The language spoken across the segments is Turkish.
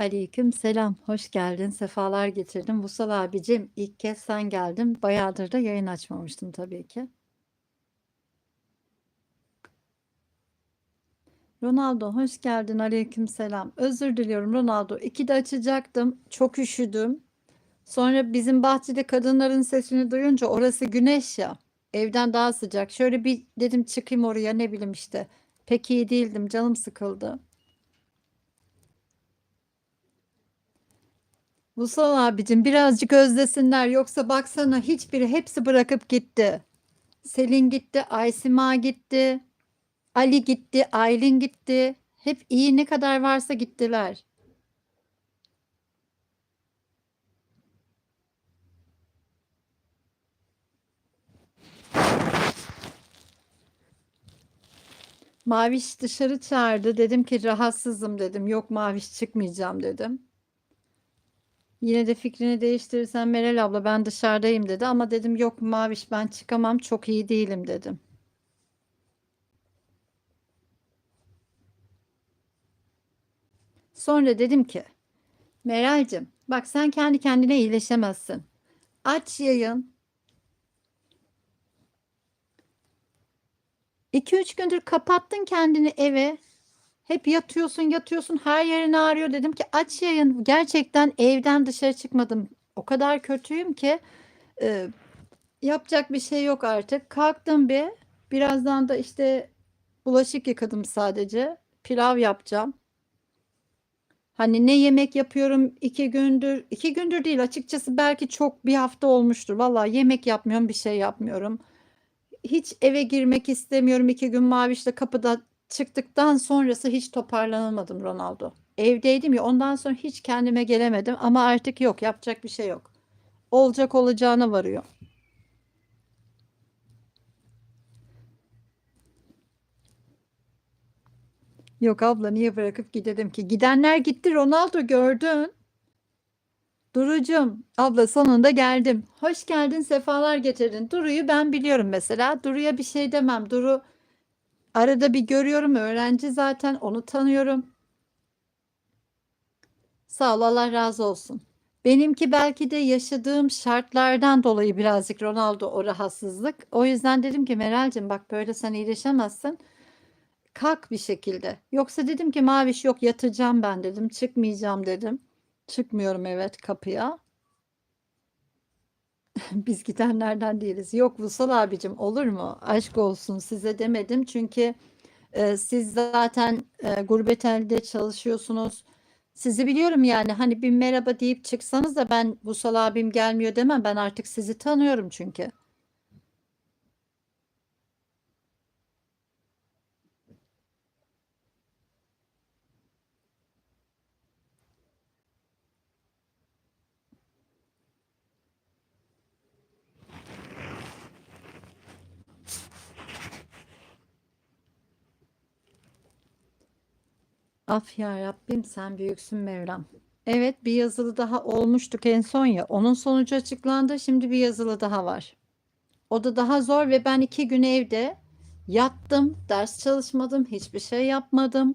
Aleyküm selam, hoş geldin, sefalar getirdin. Vusal abicim, ilk kez sen geldin. Bayağıdır da yayın açmamıştım tabii ki. Ronaldo, hoş geldin. Aleyküm selam. Özür diliyorum Ronaldo. İkide açacaktım. Çok üşüdüm. Sonra bizim bahçede kadınların sesini duyunca orası güneş ya. Evden daha sıcak. Şöyle bir dedim çıkayım oraya ne bileyim işte. Pek iyi değildim. Canım sıkıldı. Vusal abicim birazcık özlesinler yoksa baksana hiçbiri hepsi bırakıp gitti. Selin gitti, Aysima gitti, Ali gitti, Aylin gitti. Hep iyi ne kadar varsa gittiler. Maviş dışarı çağırdı. Dedim ki rahatsızım dedim. Yok Maviş çıkmayacağım dedim. Yine de fikrini değiştirirsen Meral abla ben dışarıdayım dedi ama dedim yok Maviş ben çıkamam çok iyi değilim dedim. Sonra dedim ki Meral'cim bak sen kendi kendine iyileşemezsin. Aç yayın. 2-3 gündür kapattın kendini eve. Hep yatıyorsun yatıyorsun her yerin ağrıyor. Dedim ki aç yayın. Gerçekten evden dışarı çıkmadım. O kadar kötüyüm ki e, yapacak bir şey yok artık. Kalktım bir. Birazdan da işte bulaşık yıkadım sadece. Pilav yapacağım. Hani ne yemek yapıyorum iki gündür. iki gündür değil açıkçası belki çok bir hafta olmuştur. Vallahi yemek yapmıyorum bir şey yapmıyorum. Hiç eve girmek istemiyorum. iki gün Maviş'le kapıda çıktıktan sonrası hiç toparlanamadım Ronaldo. Evdeydim ya ondan sonra hiç kendime gelemedim ama artık yok yapacak bir şey yok. Olacak olacağına varıyor. Yok abla niye bırakıp gidelim ki? Gidenler gitti Ronaldo gördün. Durucum abla sonunda geldim. Hoş geldin sefalar getirdin. Duru'yu ben biliyorum mesela. Duru'ya bir şey demem. Duru arada bir görüyorum öğrenci zaten onu tanıyorum. Sağ ol Allah razı olsun. Benimki belki de yaşadığım şartlardan dolayı birazcık Ronaldo o rahatsızlık. O yüzden dedim ki Meral'cim bak böyle sen iyileşemezsin. Kalk bir şekilde. Yoksa dedim ki Maviş yok yatacağım ben dedim. Çıkmayacağım dedim. Çıkmıyorum evet kapıya. Biz gidenlerden değiliz. Yok Vusal abicim olur mu? Aşk olsun size demedim. Çünkü e, siz zaten e, gurbet çalışıyorsunuz. Sizi biliyorum yani hani bir merhaba deyip çıksanız da ben Vusal abim gelmiyor demem. Ben artık sizi tanıyorum çünkü. Af ya Rabbim sen büyüksün Mevlam. Evet bir yazılı daha olmuştuk en son ya. Onun sonucu açıklandı. Şimdi bir yazılı daha var. O da daha zor ve ben iki gün evde yattım. Ders çalışmadım. Hiçbir şey yapmadım.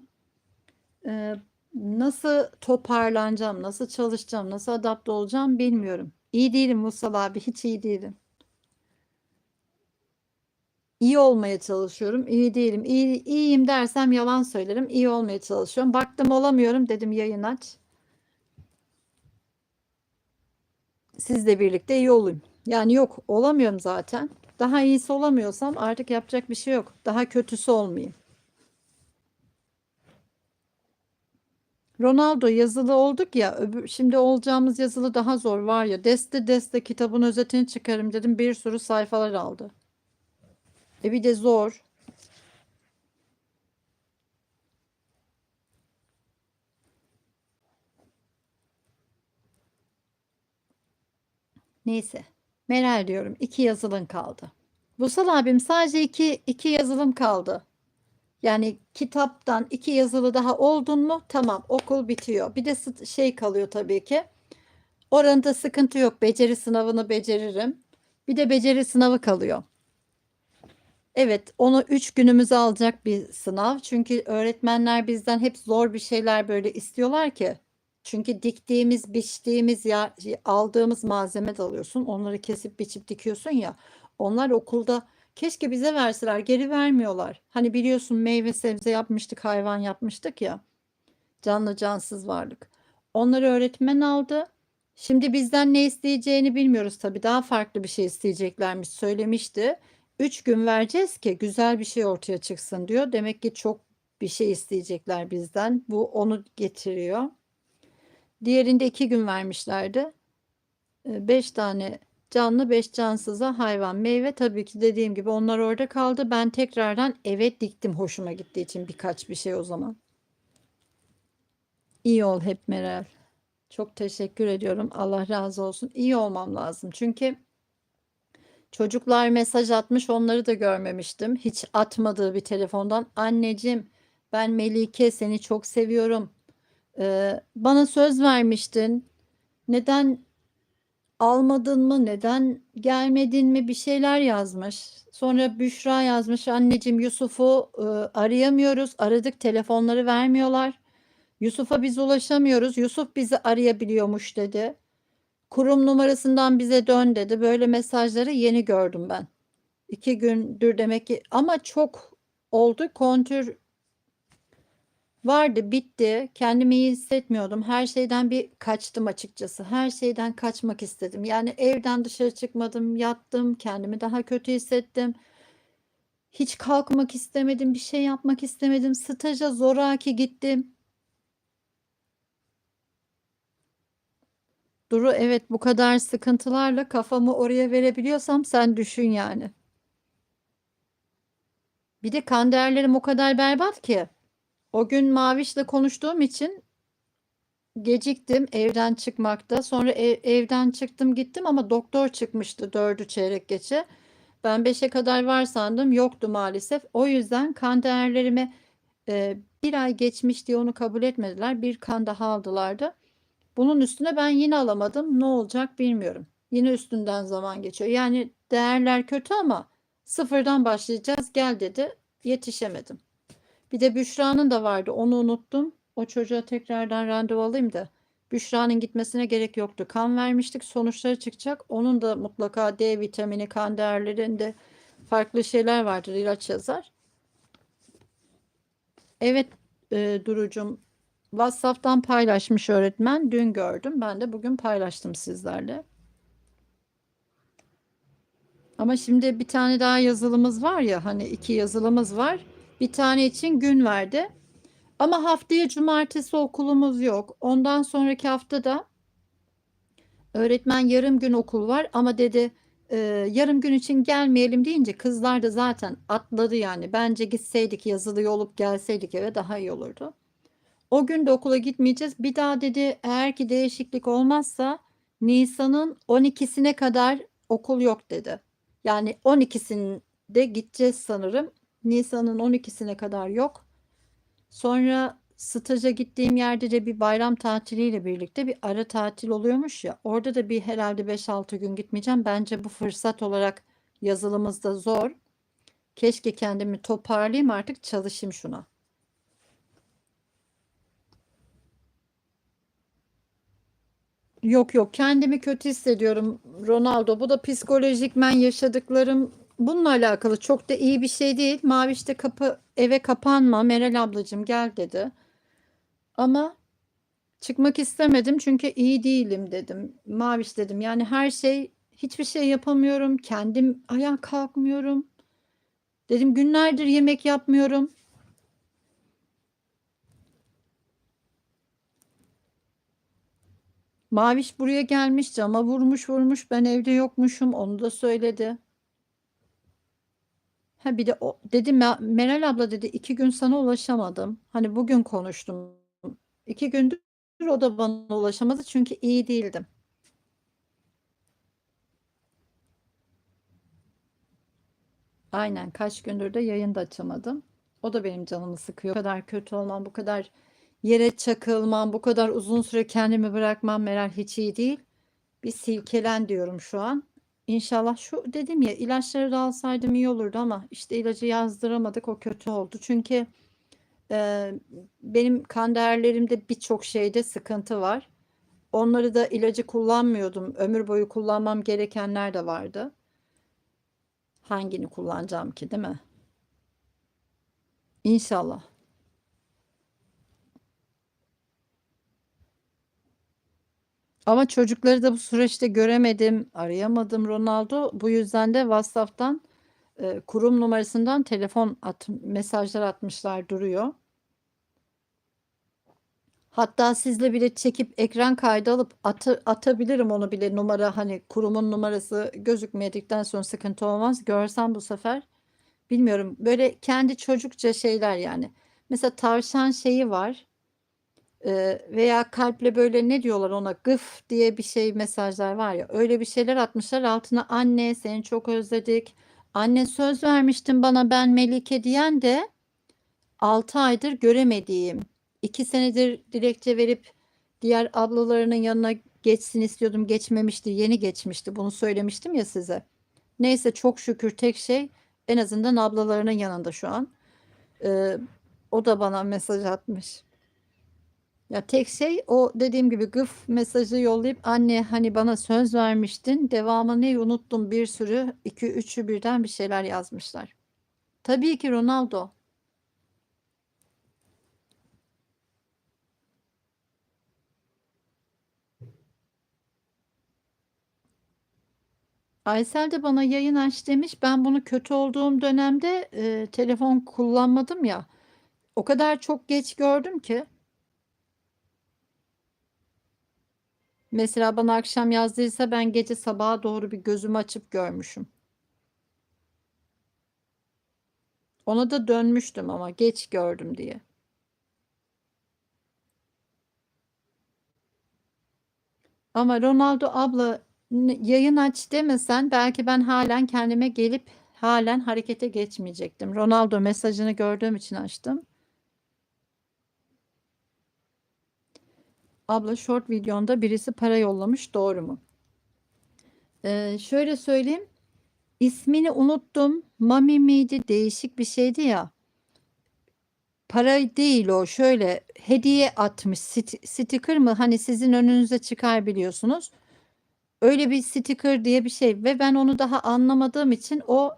Ee, nasıl toparlanacağım, nasıl çalışacağım, nasıl adapte olacağım bilmiyorum. İyi değilim Mustafa abi. Hiç iyi değilim. İyi olmaya çalışıyorum. İyi değilim. İyi, iyiyim dersem yalan söylerim. İyi olmaya çalışıyorum. Baktım olamıyorum dedim yayın aç. Sizle birlikte iyi olayım. Yani yok olamıyorum zaten. Daha iyisi olamıyorsam artık yapacak bir şey yok. Daha kötüsü olmayayım. Ronaldo yazılı olduk ya. Şimdi olacağımız yazılı daha zor var ya. Deste deste kitabın özetini çıkarım dedim. Bir sürü sayfalar aldı. E bir de zor. Neyse. Meral diyorum. iki yazılım kaldı. Vusal abim sadece iki, iki yazılım kaldı. Yani kitaptan iki yazılı daha oldun mu tamam okul bitiyor. Bir de şey kalıyor tabii ki. Oranda sıkıntı yok. Beceri sınavını beceririm. Bir de beceri sınavı kalıyor. Evet, onu 3 günümüzü alacak bir sınav. Çünkü öğretmenler bizden hep zor bir şeyler böyle istiyorlar ki Çünkü diktiğimiz, biçtiğimiz ya aldığımız malzeme de alıyorsun. Onları kesip biçip dikiyorsun ya. Onlar okulda keşke bize verseler, geri vermiyorlar. Hani biliyorsun meyve sebze yapmıştık, hayvan yapmıştık ya. Canlı cansız varlık. Onları öğretmen aldı. Şimdi bizden ne isteyeceğini bilmiyoruz tabii. Daha farklı bir şey isteyeceklermiş söylemişti. Üç gün vereceğiz ki güzel bir şey ortaya çıksın diyor. Demek ki çok bir şey isteyecekler bizden. Bu onu getiriyor. Diğerinde iki gün vermişlerdi. Ee, Beş tane canlı, beş cansıza hayvan, meyve tabii ki dediğim gibi onlar orada kaldı. Ben tekrardan eve diktim hoşuma gittiği için birkaç bir şey o zaman. İyi ol hep Meral. Çok teşekkür ediyorum. Allah razı olsun. İyi olmam lazım. Çünkü çocuklar mesaj atmış onları da görmemiştim. Hiç atmadığı bir telefondan. Anneciğim ben Melike seni çok seviyorum. Ee, bana söz vermiştin. Neden almadın mı? Neden gelmedin mi? Bir şeyler yazmış. Sonra Büşra yazmış. Anneciğim Yusuf'u e, arayamıyoruz. Aradık telefonları vermiyorlar. Yusuf'a biz ulaşamıyoruz. Yusuf bizi arayabiliyormuş dedi. Kurum numarasından bize dön dedi. Böyle mesajları yeni gördüm ben. İki gündür demek ki ama çok oldu. Kontür vardı, bitti. Kendimi iyi hissetmiyordum. Her şeyden bir kaçtım açıkçası. Her şeyden kaçmak istedim. Yani evden dışarı çıkmadım, yattım, kendimi daha kötü hissettim. Hiç kalkmak istemedim, bir şey yapmak istemedim. Staja zoraki gittim. Duru evet bu kadar sıkıntılarla kafamı oraya verebiliyorsam sen düşün yani. Bir de kan değerlerim o kadar berbat ki. O gün Maviş'le konuştuğum için geciktim evden çıkmakta. Sonra ev- evden çıktım gittim ama doktor çıkmıştı dördü çeyrek geçe. Ben beşe kadar var sandım yoktu maalesef. O yüzden kan değerlerimi e, bir ay geçmiş diye onu kabul etmediler. Bir kan daha aldılardı. Bunun üstüne ben yine alamadım. Ne olacak bilmiyorum. Yine üstünden zaman geçiyor. Yani değerler kötü ama sıfırdan başlayacağız gel dedi. Yetişemedim. Bir de Büşra'nın da vardı. Onu unuttum. O çocuğa tekrardan randevu alayım da. Büşra'nın gitmesine gerek yoktu. Kan vermiştik. Sonuçları çıkacak. Onun da mutlaka D vitamini, kan değerlerinde farklı şeyler vardır. ilaç yazar. Evet e, Duru'cum. WhatsApp'tan paylaşmış öğretmen. Dün gördüm. Ben de bugün paylaştım sizlerle. Ama şimdi bir tane daha yazılımız var ya hani iki yazılımız var. Bir tane için gün verdi. Ama haftaya cumartesi okulumuz yok. Ondan sonraki hafta da öğretmen yarım gün okul var ama dedi e, yarım gün için gelmeyelim deyince kızlar da zaten atladı yani. Bence gitseydik yazılı olup gelseydik eve daha iyi olurdu. O gün de okula gitmeyeceğiz. Bir daha dedi eğer ki değişiklik olmazsa Nisan'ın 12'sine kadar okul yok dedi. Yani 12'sinde gideceğiz sanırım. Nisan'ın 12'sine kadar yok. Sonra staja gittiğim yerde de bir bayram tatiliyle birlikte bir ara tatil oluyormuş ya. Orada da bir herhalde 5-6 gün gitmeyeceğim. Bence bu fırsat olarak yazılımızda zor. Keşke kendimi toparlayayım artık çalışayım şuna. Yok yok kendimi kötü hissediyorum Ronaldo. Bu da psikolojikmen yaşadıklarım bununla alakalı çok da iyi bir şey değil. Maviş de kapı eve kapanma Meral ablacığım gel dedi. Ama çıkmak istemedim çünkü iyi değilim dedim. Maviş dedim yani her şey hiçbir şey yapamıyorum. Kendim ayağa kalkmıyorum. Dedim günlerdir yemek yapmıyorum. Maviş buraya gelmiş cama vurmuş vurmuş ben evde yokmuşum onu da söyledi. Ha bir de o dedi "Me- Meral abla dedi iki gün sana ulaşamadım. Hani bugün konuştum. İki gündür o da bana ulaşamadı çünkü iyi değildim. Aynen kaç gündür de yayın da açamadım. O da benim canımı sıkıyor. Bu kadar kötü olmam, bu kadar yere çakılmam, bu kadar uzun süre kendimi bırakmam Meral hiç iyi değil. Bir silkelen diyorum şu an. İnşallah şu dedim ya ilaçları da alsaydım iyi olurdu ama işte ilacı yazdıramadık o kötü oldu. Çünkü Eee, benim kan değerlerimde birçok şeyde sıkıntı var. Onları da ilacı kullanmıyordum. Ömür boyu kullanmam gerekenler de vardı. Hangini kullanacağım ki, değil mi? İnşallah. Ama çocukları da bu süreçte göremedim, arayamadım Ronaldo. Bu yüzden de WhatsApp'tan, eee, kurum numarasından telefon at mesajlar atmışlar duruyor. Hatta sizle bile çekip ekran kaydı alıp atı atabilirim onu bile numara, hani, kurumun numarası gözükmedikten sonra sıkıntı olmaz. Görsem bu sefer bilmiyorum, böyle kendi çocukça şeyler yani. Mesela tavşan şeyi var. Veya kalple böyle ne diyorlar ona, gıf diye bir şey mesajlar var ya, öyle bir şeyler atmışlar. Altına "Anne, seni çok özledik. Anne, söz vermiştin bana ben Melike." diyen de 6 aydır göremediğim, 2 senedir dilekçe verip diğer ablalarının yanına geçsin istiyordum, geçmemişti, yeni geçmişti. Bunu söylemiştim ya size. Neyse çok şükür tek şey en azından ablalarının yanında şu an. Eee, o da bana mesaj atmış. Ya, tek şey o dediğim gibi gıf mesajı yollayıp "Anne, hani, bana söz vermiştin, devamı ne unuttum." bir sürü 2-3'ü birden bir şeyler yazmışlar. Tabii ki Ronaldo. Aysel de bana yayın aç demiş. Ben bunu kötü olduğum dönemde, eee, telefon kullanmadım ya, o kadar çok geç gördüm ki. Mesela bana akşam yazdıysa ben gece sabaha doğru bir gözümü açıp görmüşüm. Ona da dönmüştüm ama geç gördüm diye. Ama Ronaldo abla yayın aç demesen belki ben hâlen kendime gelip hâlen harekete geçmeyecektim. Ronaldo mesajını gördüğüm için açtım. Abla short videonda birisi para yollamış, doğru mu? Eee, şöyle söyleyeyim, ismini unuttum. Mami miydi? Değişik bir şeydi ya. Para değil o, şöyle hediye atmış. Sti sticker mı? Hani, sizin önünüze çıkar biliyorsunuz. Öyle bir sticker diye bir şey ve ben onu daha anlamadığım için o,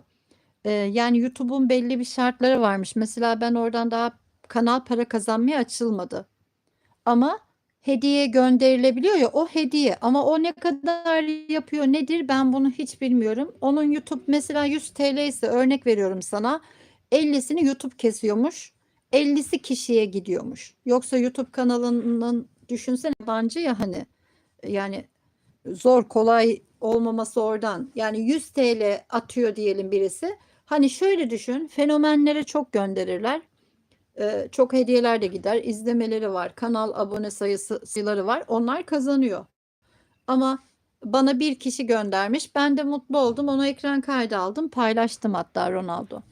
eee, yani YouTube'un belli bir şartları varmış. Mesela ben oradan daha kanal para kazanmaya açılmadı. Ama hediye gönderilebiliyor ya, o hediye ama o ne kadar yapıyor, nedir ben bunu hiç bilmiyorum. Onun YouTube mesela ₺100'ise örnek veriyorum sana, 50'sini YouTube kesiyormuş, 50'si kişiye gidiyormuş. Yoksa YouTube kanalının düşünsene yabancı ya, hani, yani zor, kolay olmaması oradan. Yani ₹100 atıyor diyelim birisi. Hani, şöyle düşün, fenomenlere çok gönderirler. Eee, çok hediyeler de gider, izlemeleri var, kanal abone sayısı sayıları var, onlar kazanıyor. Ama bana bir kişi göndermiş, ben de mutlu oldum, onu ekran kaydı aldım, paylaştım hatta Ronaldo.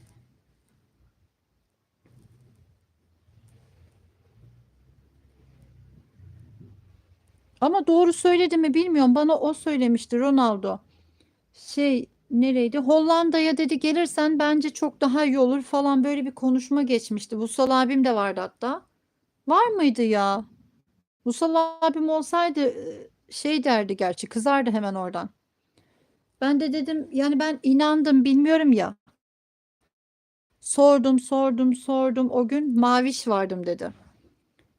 Ama doğru söyledi mi bilmiyorum. Bana o söylemişti Ronaldo. Şey, nereydi? "Hollanda'ya" dedi, "gelirsen bence çok daha iyi olur." falan böyle bir konuşma geçmişti. Vussal abim de vardı hatta. Var mıydı ya? Vussal abim olsaydı, eee, şey derdi gerçi, kızardı hemen oradan. Ben de dedim, yani ben inandım, bilmiyorum ya. Sordum, sordum, sordum. O gün "Maviş vardım." dedi.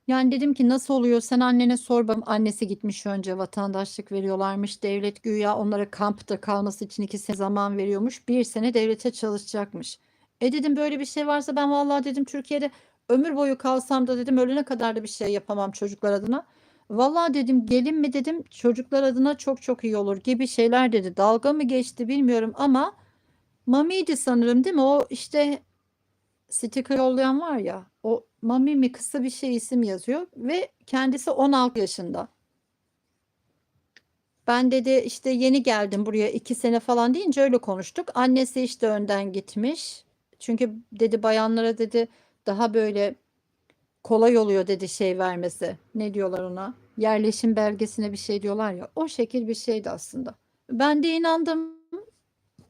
Yani dedim ki "Nasıl oluyor? Sen annene sor." Bak annesi gitmiş önce vatandaşlık veriyorlarmış. Devlet güya onlara kampta kalması için 2 sene zaman veriyormuş. 1 sene devlete çalışacakmış. E, dedim böyle bir şey varsa ben vallahi dedim Türkiye'de ömür boyu kalsam da dedim ölene kadar da bir şey yapamam çocuklar adına. Vallahi dedim gelin mi dedim çocuklar adına çok çok iyi olur gibi şeyler dedi. Dalga mı geçti bilmiyorum ama Mami'ydi sanırım değil mi? O işte sticker yollayan var ya, o Mami mi kısa bir şey isim yazıyor ve kendisi 16 yaşında. Ben dedi, işte, yeni geldim buraya 2 sene falan deyince öyle konuştuk. Annesi, işte, önden gitmiş. Çünkü dedi bayanlara dedi daha böyle kolay oluyor dedi şey vermesi. Ne diyorlar ona? Yerleşim belgesine bir şey diyorlar ya. O şekil bir şeydi aslında. Ben de inandım.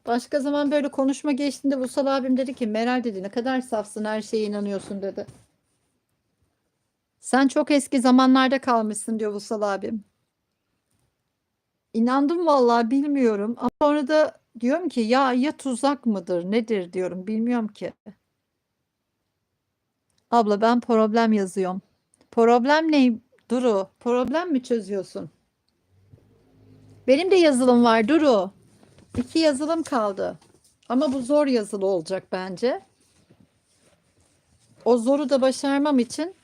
Başka zaman böyle konuşma geçtiğinde Vussal abim dedi ki "Meral" dedi, "Ne kadar safsın, her şeye inanıyorsun." dedi. Sen çok eski zamanlarda kalmışsın diyor Vusal abim. İnandım vallahi bilmiyorum. Ama sonra da diyorum ki ya ya tuzak mıdır nedir diyorum bilmiyorum ki. Abla ben problem yazıyorum. Problem ne? Duru, problem mi çözüyorsun? Benim de yazılım var Duru. İki yazılım kaldı. Ama bu zor yazılı olacak bence. O zoru da başarmam için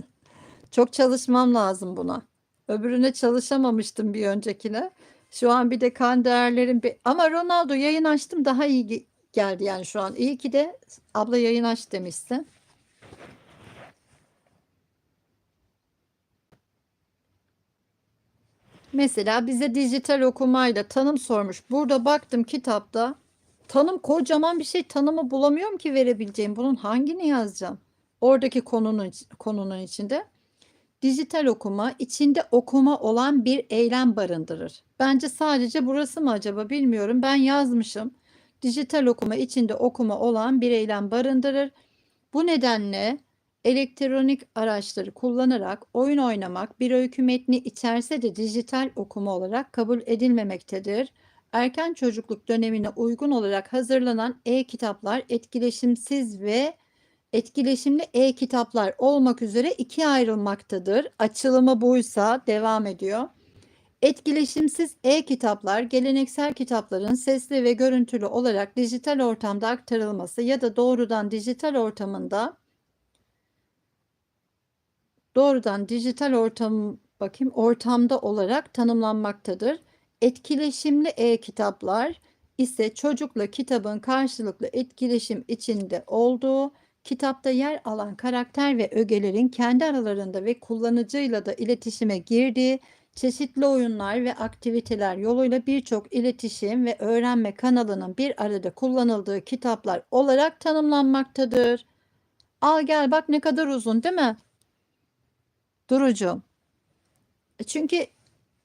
çok çalışmam lazım buna. Öbürüne çalışamamıştım bir öncekine. Şu an bir de kan değerlerim bir... ama Ronaldo yayın açtım daha iyi ge- geldi yani şu an. İyi ki de abla yayın aç demişsin. Mesela bize dijital okumayla tanım sormuş. Burada baktım kitapta. Tanım kocaman bir şey tanımı bulamıyorum ki verebileceğim. Bunun hangini yazacağım? Oradaki konunun konunun içinde. Dijital okuma içinde okuma olan bir eylem barındırır. Bence sadece burası mı acaba bilmiyorum. Ben yazmışım. Dijital okuma içinde okuma olan bir eylem barındırır. Bu nedenle elektronik araçları kullanarak oyun oynamak bir öykü metni içerse de dijital okuma olarak kabul edilmemektedir. Erken çocukluk dönemine uygun olarak hazırlanan e-kitaplar etkileşimsiz ve etkileşimli e-kitaplar olmak üzere ikiye ayrılmaktadır. Açılımı buysa devam ediyor. Etkileşimsiz e-kitaplar geleneksel kitapların sesli ve görüntülü olarak dijital ortamda aktarılması ya da doğrudan dijital ortamında doğrudan dijital ortam bakayım ortamda olarak tanımlanmaktadır. Etkileşimli e-kitaplar ise çocukla kitabın karşılıklı etkileşim içinde olduğu, kitapta yer alan karakter ve ögelerin kendi aralarında ve kullanıcıyla da iletişime girdiği çeşitli oyunlar ve aktiviteler yoluyla birçok iletişim ve öğrenme kanalının bir arada kullanıldığı kitaplar olarak tanımlanmaktadır. Al gel bak ne kadar uzun değil mi? Durucu. E Çünkü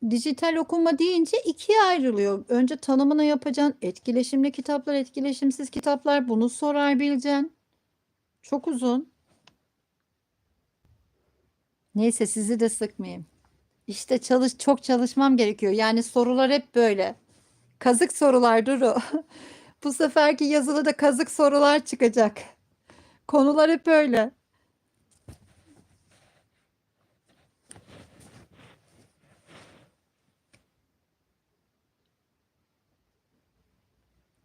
dijital okuma deyince ikiye ayrılıyor. Önce tanımını yapacaksın. Etkileşimli kitaplar, etkileşimsiz kitaplar. Bunu sorar bileceksin. Çok uzun. Neyse sizi de sıkmayayım. İşte çalış çok çalışmam gerekiyor. Yani sorular hep böyle. Kazık sorular Duru. Bu seferki yazılıda kazık sorular çıkacak. Konular hep öyle.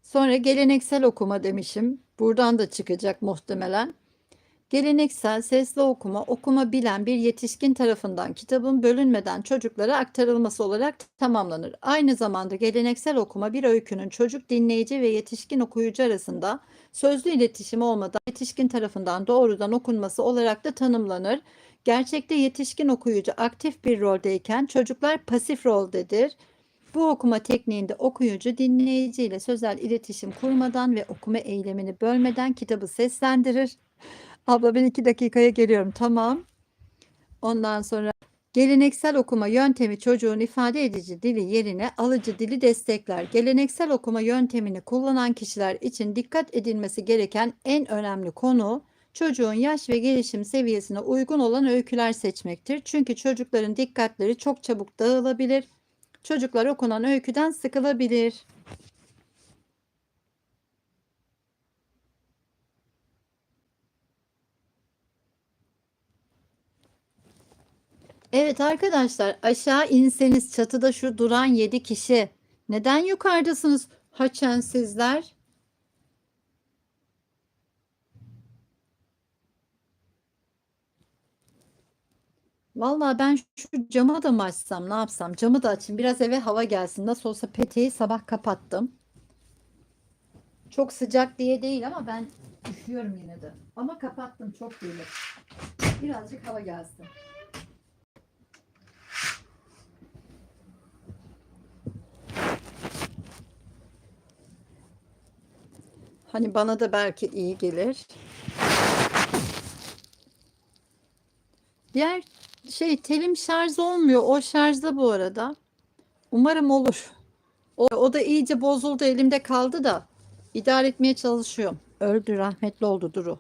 Sonra geleneksel okuma demişim. Buradan da çıkacak muhtemelen. Geleneksel sesli okuma, okuma bilen bir yetişkin tarafından kitabın bölünmeden çocuklara aktarılması olarak tamamlanır. Aynı zamanda geleneksel okuma bir öykünün çocuk dinleyici ve yetişkin okuyucu arasında sözlü iletişim olmadan yetişkin tarafından doğrudan okunması olarak da tanımlanır. Gerçekte yetişkin okuyucu aktif bir roldeyken çocuklar pasif roldedir. Bu okuma tekniğinde okuyucu dinleyici ile sözel iletişim kurmadan ve okuma eylemini bölmeden kitabı seslendirir. Abla ben iki dakikaya geliyorum. Tamam. Ondan sonra geleneksel okuma yöntemi çocuğun ifade edici dili yerine alıcı dili destekler. Geleneksel okuma yöntemini kullanan kişiler için dikkat edilmesi gereken en önemli konu çocuğun yaş ve gelişim seviyesine uygun olan öyküler seçmektir. Çünkü çocukların dikkatleri çok çabuk dağılabilir. Çocuklar okunan öyküden sıkılabilir. Evet arkadaşlar aşağı inseniz çatıda şu duran 7 kişi. Neden yukarıdasınız haçensizler? Vallahi ben şu camı da mı açsam ne yapsam? Camı da açayım biraz eve hava gelsin. Nasıl olsa peteği sabah kapattım. Çok sıcak diye değil ama ben üşüyorum yine de. Ama kapattım çok değil. Birazcık hava gelsin. Hani bana da belki iyi gelir. Diğer şey telim şarj olmuyor. O şarjda bu arada. Umarım olur. O, o da iyice bozuldu elimde kaldı da idare etmeye çalışıyorum. Öldü rahmetli oldu Duru.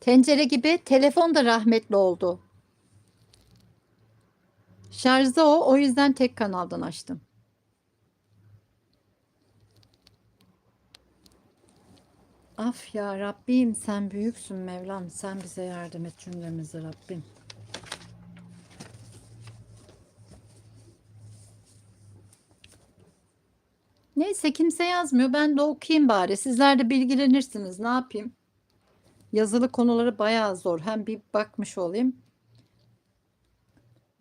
Tencere gibi telefon da rahmetli oldu. Şarjda o. O yüzden tek kanaldan açtım. Af ya Rabbim sen büyüksün Mevlam. Sen bize yardım et cümlemize Rabbim. Neyse kimse yazmıyor. Ben de okuyayım bari. Sizler de bilgilenirsiniz. Ne yapayım? Yazılı konuları bayağı zor. Hem bir bakmış olayım.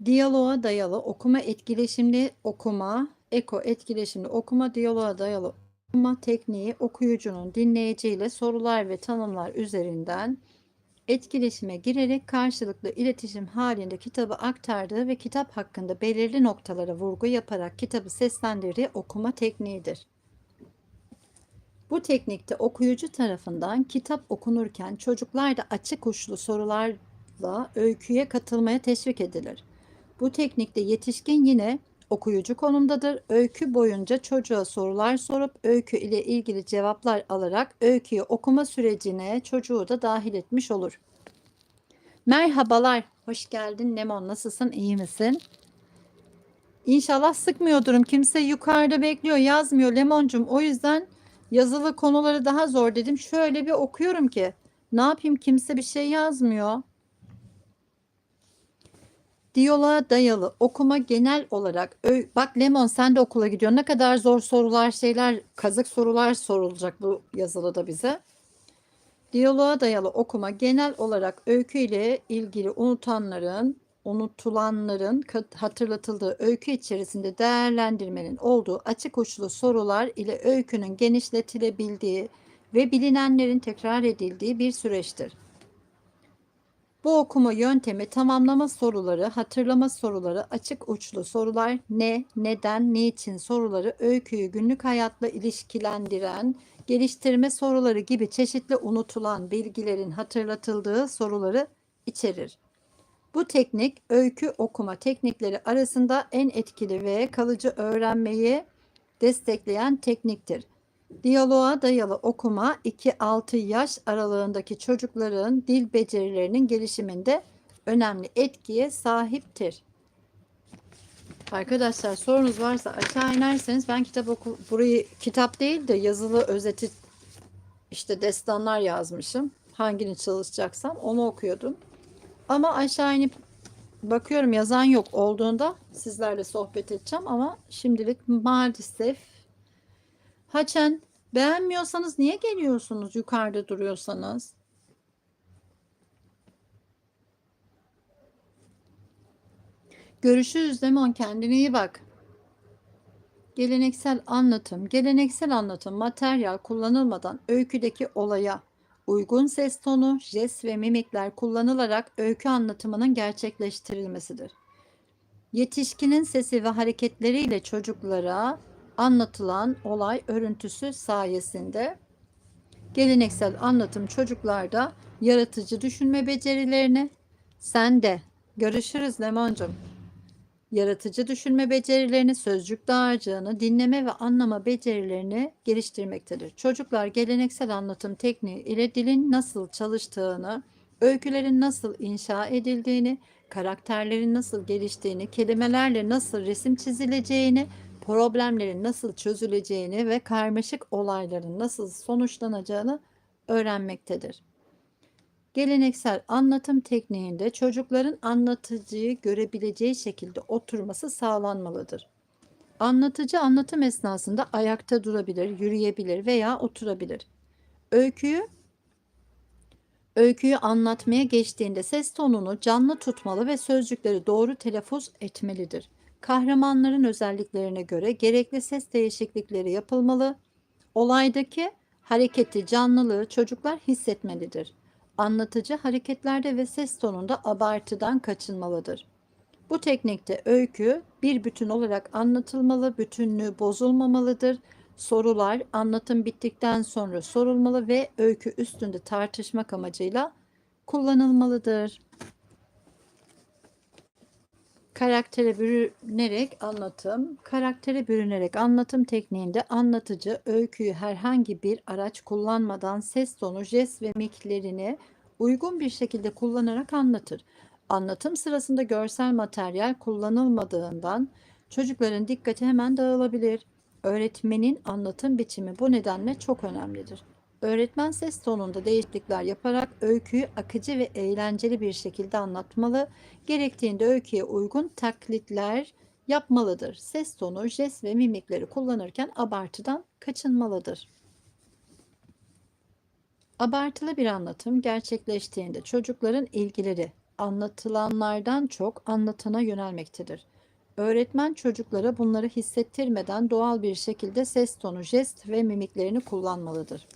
Diyaloğa dayalı okuma etkileşimli okuma, eko etkileşimli okuma, diyaloğa dayalı okuma tekniği okuyucunun dinleyiciyle sorular ve tanımlar üzerinden etkileşime girerek karşılıklı iletişim halinde kitabı aktardığı ve kitap hakkında belirli noktalara vurgu yaparak kitabı seslendirdiği okuma tekniğidir. Bu teknikte okuyucu tarafından kitap okunurken çocuklar da açık uçlu sorularla öyküye katılmaya teşvik edilir. Bu teknikte yetişkin yine okuyucu konumdadır. Öykü boyunca çocuğa sorular sorup öykü ile ilgili cevaplar alarak öyküyü okuma sürecine çocuğu da dahil etmiş olur. Merhabalar, hoş geldin Lemon. Nasılsın, iyi misin? İnşallah sıkmıyordurum. Kimse yukarıda bekliyor, yazmıyor Lemoncum. O yüzden yazılı konuları daha zor dedim. Şöyle bir okuyorum ki ne yapayım kimse bir şey yazmıyor. Diyaloğa dayalı okuma genel olarak bak Lemon sen de okula gidiyorsun. Ne kadar zor sorular şeyler kazık sorular sorulacak bu yazılıda bize. Diyaloğa dayalı okuma genel olarak öykü ile ilgili unutanların, unutulanların hatırlatıldığı öykü içerisinde değerlendirmenin olduğu açık uçlu sorular ile öykünün genişletilebildiği ve bilinenlerin tekrar edildiği bir süreçtir. Bu okuma yöntemi tamamlama soruları, hatırlama soruları, açık uçlu sorular, ne, neden, niçin soruları, öyküyü günlük hayatla ilişkilendiren, geliştirme soruları gibi çeşitli unutulan bilgilerin hatırlatıldığı soruları içerir. Bu teknik öykü okuma teknikleri arasında en etkili ve kalıcı öğrenmeyi destekleyen tekniktir. Diyaloğa dayalı okuma 2-6 yaş aralığındaki çocukların dil becerilerinin gelişiminde önemli etkiye sahiptir. Arkadaşlar sorunuz varsa aşağı inerseniz ben kitap oku burayı kitap değil de yazılı özeti işte destanlar yazmışım. Hangini çalışacaksam onu okuyordum. Ama aşağı inip bakıyorum yazan yok olduğunda sizlerle sohbet edeceğim ama şimdilik maalesef Haçen beğenmiyorsanız niye geliyorsunuz yukarıda duruyorsanız? Görüşürüz Lemon kendine iyi bak. Geleneksel anlatım. Geleneksel anlatım materyal kullanılmadan öyküdeki olaya uygun ses tonu, jest ve mimikler kullanılarak öykü anlatımının gerçekleştirilmesidir. Yetişkinin sesi ve hareketleriyle çocuklara anlatılan olay örüntüsü sayesinde geleneksel anlatım çocuklarda yaratıcı düşünme becerilerini sen de görüşürüz Lemoncum. Yaratıcı düşünme becerilerini, sözcük dağarcığını, dinleme ve anlama becerilerini geliştirmektedir. Çocuklar geleneksel anlatım tekniği ile dilin nasıl çalıştığını, öykülerin nasıl inşa edildiğini, karakterlerin nasıl geliştiğini, kelimelerle nasıl resim çizileceğini, problemlerin nasıl çözüleceğini ve karmaşık olayların nasıl sonuçlanacağını öğrenmektedir. Geleneksel anlatım tekniğinde çocukların anlatıcıyı görebileceği şekilde oturması sağlanmalıdır. Anlatıcı anlatım esnasında ayakta durabilir, yürüyebilir veya oturabilir. Öyküyü öyküyü anlatmaya geçtiğinde ses tonunu canlı tutmalı ve sözcükleri doğru telaffuz etmelidir. Kahramanların özelliklerine göre gerekli ses değişiklikleri yapılmalı. Olaydaki hareketi, canlılığı çocuklar hissetmelidir. Anlatıcı hareketlerde ve ses tonunda abartıdan kaçınmalıdır. Bu teknikte öykü bir bütün olarak anlatılmalı, bütünlüğü bozulmamalıdır. Sorular anlatım bittikten sonra sorulmalı ve öykü üstünde tartışmak amacıyla kullanılmalıdır. Karaktere bürünerek anlatım. Karaktere bürünerek anlatım tekniğinde anlatıcı öyküyü herhangi bir araç kullanmadan ses tonu, jest ve mimiklerini uygun bir şekilde kullanarak anlatır. Anlatım sırasında görsel materyal kullanılmadığından çocukların dikkati hemen dağılabilir. Öğretmenin anlatım biçimi bu nedenle çok önemlidir. Öğretmen ses tonunda değişiklikler yaparak öyküyü akıcı ve eğlenceli bir şekilde anlatmalı. Gerektiğinde öyküye uygun taklitler yapmalıdır. Ses tonu, jest ve mimikleri kullanırken abartıdan kaçınmalıdır. Abartılı bir anlatım gerçekleştiğinde çocukların ilgileri anlatılanlardan çok anlatana yönelmektedir. Öğretmen çocuklara bunları hissettirmeden doğal bir şekilde ses tonu, jest ve mimiklerini kullanmalıdır.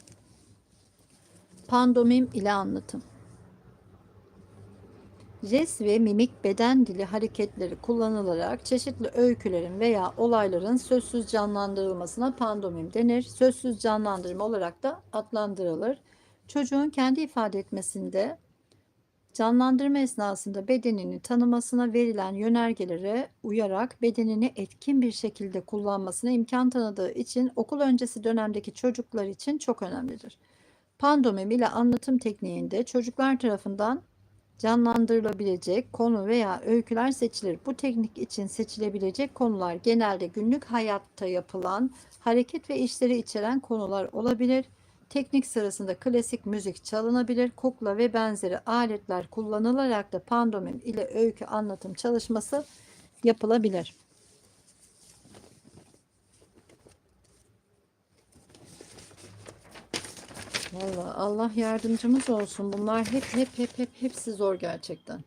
Pandomim ile anlatım. Jest ve mimik beden dili hareketleri kullanılarak çeşitli öykülerin veya olayların sözsüz canlandırılmasına pandomim denir. Sözsüz canlandırma olarak da adlandırılır. Çocuğun kendi ifade etmesinde canlandırma esnasında bedenini tanımasına verilen yönergelere uyarak bedenini etkin bir şekilde kullanmasına imkan tanıdığı için okul öncesi dönemdeki çocuklar için çok önemlidir. Pandomim ile anlatım tekniğinde çocuklar tarafından canlandırılabilecek konu veya öyküler seçilir. Bu teknik için seçilebilecek konular genelde günlük hayatta yapılan hareket ve işleri içeren konular olabilir. Teknik sırasında klasik müzik çalınabilir. Kukla ve benzeri aletler kullanılarak da pandomim ile öykü anlatım çalışması yapılabilir. Vallahi Allah yardımcımız olsun. Bunlar hep hep hep hep hepsi zor gerçekten.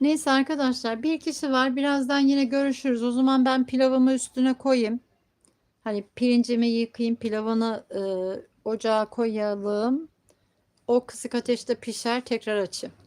Neyse arkadaşlar bir kişi var. Birazdan yine görüşürüz. O zaman ben pilavımı üstüne koyayım. Hani pirincimi yıkayayım, pilavını e, ocağa koyalım. O kısık ateşte pişer, tekrar açayım.